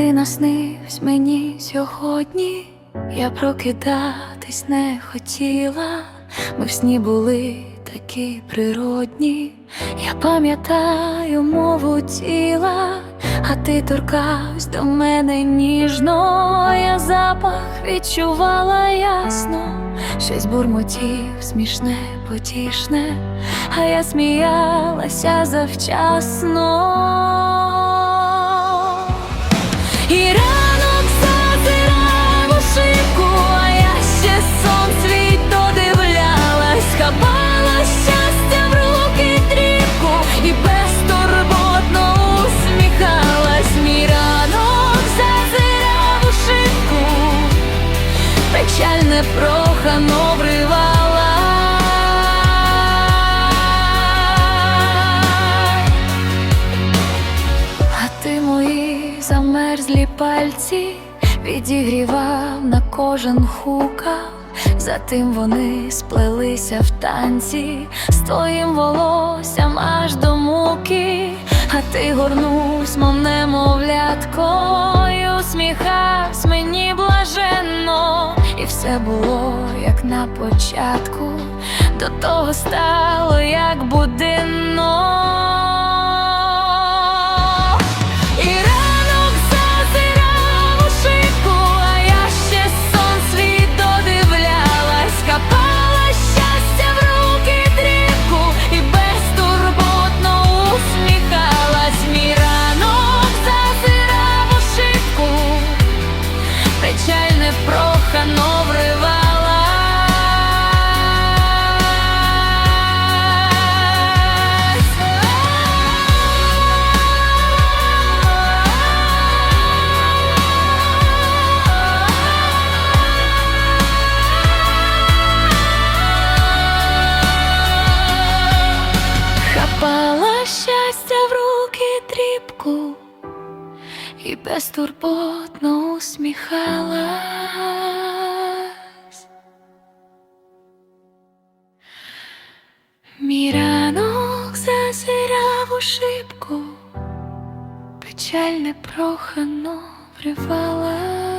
ти наснився мені сьогодні, я прокидатись не хотіла, ми в сні були такі природні, я пам'ятаю мову тіла, а ти торкавсь до мене ніжно, я запах відчувала ясно, щось бурмотів, смішне, потішне, а я сміялася завчасно. І ранок зазирав у а я ще сон свій додивлялась, хапала щастя в руки дрібку і безтурботно усміхалась. Мій ранок зазирав у шибку, печаль непрохано вривала. Пальці відігрівав на кожен хукав, затим вони сплелися в танці з твоїм волоссям аж до муки, а ти горнувсь, мов немовлятко, і усміхавсь мені блаженно, і все було як на початку, до того стало як буденно. Непрохано Хапала щастя в руки дрібку і безтурботно усміхалась. Мій ранок зазирав у шибку, печаль непрохано вривала.